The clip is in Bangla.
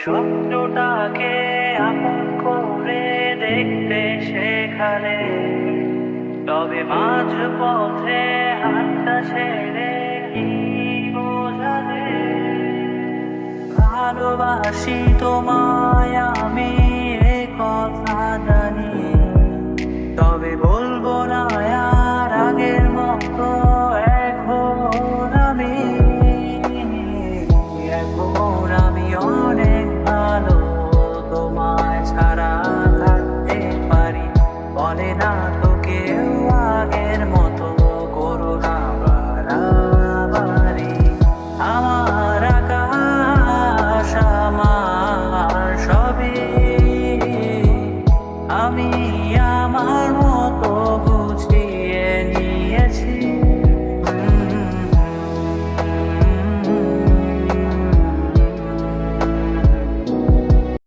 সূর্যটাকে আপন করে দেখতে শেখালে তবে মাঝ পথে হাতটা ছেড়ে কি বোঝালে ভালোবাসি তোমায় আমি এ কথা জানি তবে বলব না not okay, walking.